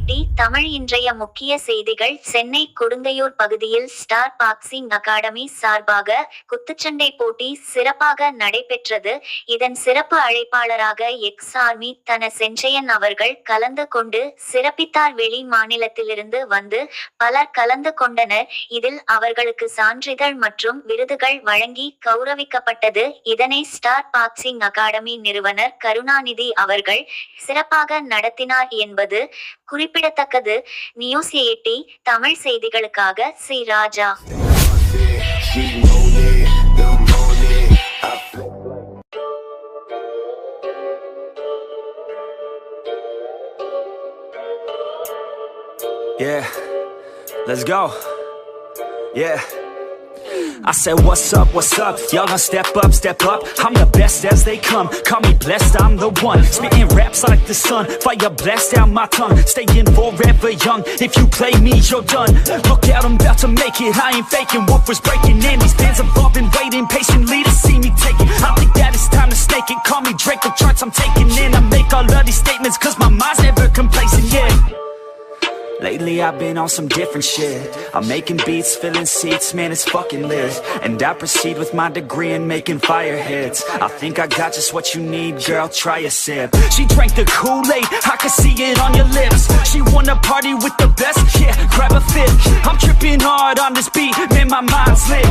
Eighty Tamil இன்றைய முக்கிய செய்திகள் சென்னை கொடுங்கையூர் பகுதியில் ஸ்டார் பாக்ஸிங் அகாடமி சார்பாக குத்துச்சண்டை போட்டி சிறப்பாக நடைபெற்றது. இதன் சிறப்பு அழைப்பாளராக எக்ஸ் ஆர்மி தன செஞ்சயன் அவர்கள் கலந்து கொண்டு சிறப்பித்தார் வெளி மாநிலத்திலிருந்து வந்து பலர் கலந்து கொண்டனர். இதில் அவர்களுக்கு சான்றிதழ் மற்றும் விருதுகள் வழங்கி கௌரவிக்கப்பட்டது. இதனை ஸ்டார் பாக்ஸிங் அகாடமி நிறுவனர் கருணாநிதி அவர்கள் சிறப்பாக நடத்தினார் என்பது குறிப்பிடத்தக்கது நியூஸ் எயிட்டி தமிழ் செய்திகளுக்காக C Raja Yeah, let's go. Yeah. I said, What's up, what's up? Y'all gonna step up, step up. I'm the best as they come. Call me blessed, I'm the one. Spitting raps like the sun. Fire blast down my tongue. Staying forever young. If you play me, you're done. Look out, I'm about to make it. I ain't faking. Wolf was breaking in. These fans have all been waiting patiently to see me take it. I think that it's time to snake it. Call me Drake, the charts I'm taking in. I make all of these statements cause my mind's never complacent, yeah. Lately I've been on some different shit. I'm making beats, filling seats, man it's fucking lit. And I proceed with my degree in making fire hits. I think I got just what you need, girl, try a sip. She drank the Kool-Aid, I can see it on your lips. She wanna party with the best, yeah, grab a fifth. I'm tripping hard on this beat, man my mind's lit.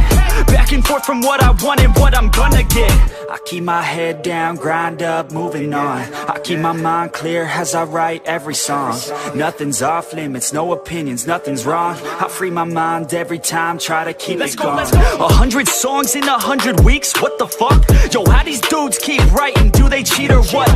Back and forth from what I want and what I'm gonna get. I keep my head down, grind up, moving on. I keep my mind clear as I write every song. Nothing's off limits, no opinions, nothing's wrong. I free my mind every time, try to keep it going A hundred songs in a hundred weeks, what the fuck? Yo, how these dudes keep writing, do they cheat or what?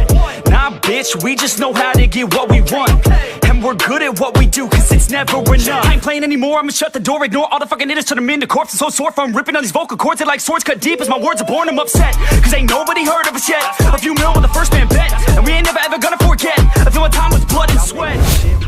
Nah bitch, we just know how to get what we want. And we're good at what we do, cause it's never enough. I ain't playing anymore, I'ma shut the door, ignore all the fucking idiots Turn them into corpses, so sore from ripping on these vocal cords They like swords cut deep as my words are born, I'm upset Cause ain't nobody heard of us yet. A few mil with the first man bet And we ain't never ever gonna forget. I feel my time was blood and sweat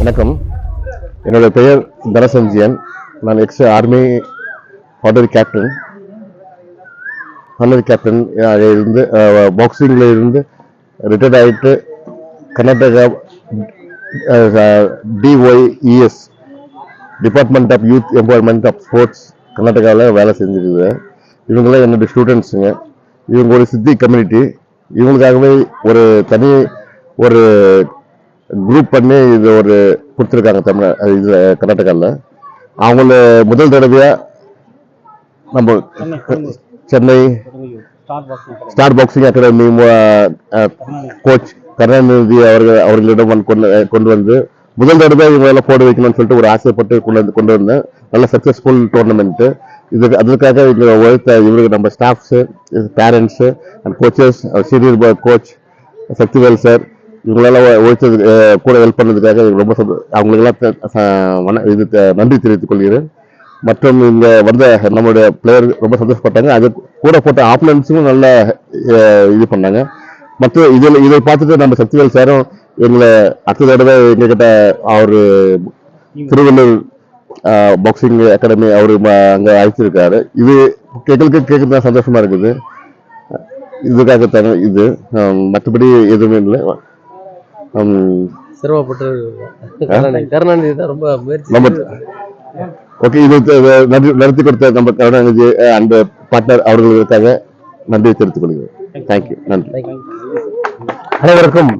வணக்கம். என்னுடைய பெயர் தனசஞ்சியன். நான் ex army order captain order captain இருந்து பாக்ஸிங்கில் இருந்து retired ஆகிட்டு Karnataka DYES department of youth empowerment of sports கர்நாடகாவில் வேலை செஞ்சுருக்குது இவங்களாம் என்னுடைய ஸ்டூடெண்ட்ஸுங்க இவங்க ஒரு சித்தி கம்யூனிட்டி இவங்களுக்காகவே ஒரு தனி ஒரு குரூப் பண்ணி இது ஒரு கொடுத்துருக்காங்க தமிழ் இது கர்நாடகாவில் அவங்கள முதல் தடவையாக நம்ம Chennai star boxing academy coach Karunanidhi அவர்கள் அவர்களிடம் வந்து கொண்டு கொண்டு வந்து முதல் தடவை இவங்களெல்லாம் போட வைக்கணும்னு சொல்லிட்டு ஒரு ஆசைப்பட்டு கொண்டு வந்து கொண்டு வந்தேன். நல்ல சக்ஸஸ்ஃபுல் டோர்னமெண்ட்டு இதுக்கு அதற்காக இவங்க உழைத்த இவருக்கு நம்ம staffs parents and coaches senior coach Sakthivel sir இவங்களால ஒழித்தது கூட ஹெல்ப் பண்ணதுக்காக ரொம்ப அவங்களுக்கெல்லாம் இது நன்றி தெரிவித்துக் கொள்கிறேன். மற்றும் இந்த வந்த நம்மளுடைய பிளேயர் ரொம்ப சந்தோஷப்பட்டாங்க. அது கூட போட்ட ஆப்பனன்ஸும் நல்லா இது பண்ணாங்க. மற்ற இதில் இதை பார்த்துட்டு நம்ம சக்திவேல் சாரும் எங்களை அடுத்த தடவை எங்ககிட்ட அவர் திருவள்ளூர் பாக்ஸிங் அகாடமி அவர் அங்கே அழைச்சிருக்காரு இது எங்களுக்கு கேட்கறது தான் சந்தோஷமா இருக்குது. இதுக்காக இது. மற்றபடி எதுவுமே இல்லை. சிரமப்பட்டு கருணாநிதி. கருணாநிதி தான் ரொம்ப முயற்சி ஓகே இது நடத்தி கொடுத்த நம்ம கருணாநிதி அண்ட் பார்ட்னர் அவர்களுக்காக நன்றியை தெரிவித்துக் கொள்கிறேன். தேங்க்யூ நன்றி. அனைவருக்கும்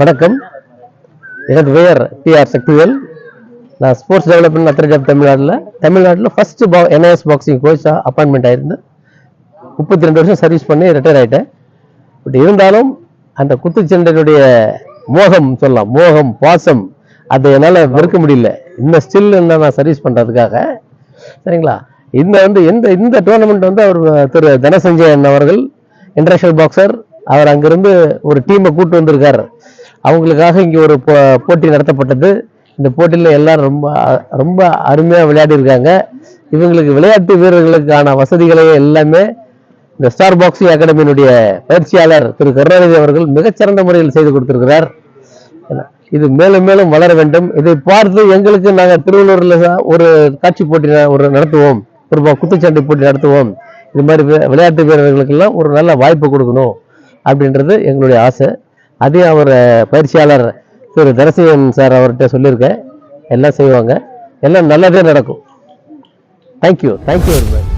வணக்கம். எனது பெயர் பி ஆர் சக்திவேல். நான் ஸ்போர்ட்ஸ் டெவலப்மெண்ட் அத்தாரிட்டி ஆஃப் தமிழ்நாட்டில். தமிழ்நாட்டில் ஃபர்ஸ்ட் பா என்ஐஎஸ் பாக்ஸிங் கோச்சாக அப்பாயின்மெண்ட் ஆயிருந்து முப்பத்தி ரெண்டு வருஷம் சர்வீஸ் பண்ணி ரிட்டையர் ஆயிட்டேன். பட் இருந்தாலும் அந்த குத்துச்சண்டையினுடைய மோகம் சொல்லலாம். மோகம் பாசம் அதை என்னால் வெறுக்க முடியல. இந்த ஸ்டில் நான் சர்வீஸ் பண்ணுறதுக்காக சரிங்களா? இந்த வந்து இந்த இந்த டோர்னமெண்ட் வந்து அவர் திரு தனசஞ்சயன் அவர்கள் இன்டர்நேஷனல் பாக்ஸர் அவர் அங்கிருந்து ஒரு டீமை கூட்டு வந்திருக்கார். அவங்களுக்காக இங்கே ஒரு போட்டி நடத்தப்பட்டது. இந்த போட்டியில் எல்லாரும் ரொம்ப ரொம்ப அருமையாக விளையாடி இருக்காங்க இவங்களுக்கு விளையாட்டு வீரர்களுக்கான வசதிகளை எல்லாமே இந்த ஸ்டார் பாக்ஸிங் அகாடமியினுடைய பயிற்சியாளர் திரு கருணாநிதி அவர்கள் மிகச்சிறந்த முறையில் செய்து கொடுத்திருக்கிறார். இது மேலும் மேலும் வளர வேண்டும். இதை பார்த்து எங்களுக்கு நாங்கள் திருவள்ளூரில் ஒரு காட்சி போட்டி ஒரு நடத்துவோம். ஒரு குத்துச்சண்டை போட்டி நடத்துவோம். இது மாதிரி விளையாட்டு வீரர்களுக்கெல்லாம் ஒரு நல்ல வாய்ப்பு கொடுக்கணும் அப்படின்றது எங்களுடைய ஆசை. அதையும் அவர் பயிற்சியாளர் திரு தரசிவன் சார் அவர்கிட்ட சொல்லியிருக்கேன். எல்லாம் செய்வாங்க. எல்லாம் நல்லதே நடக்கும். Thank you thank you very much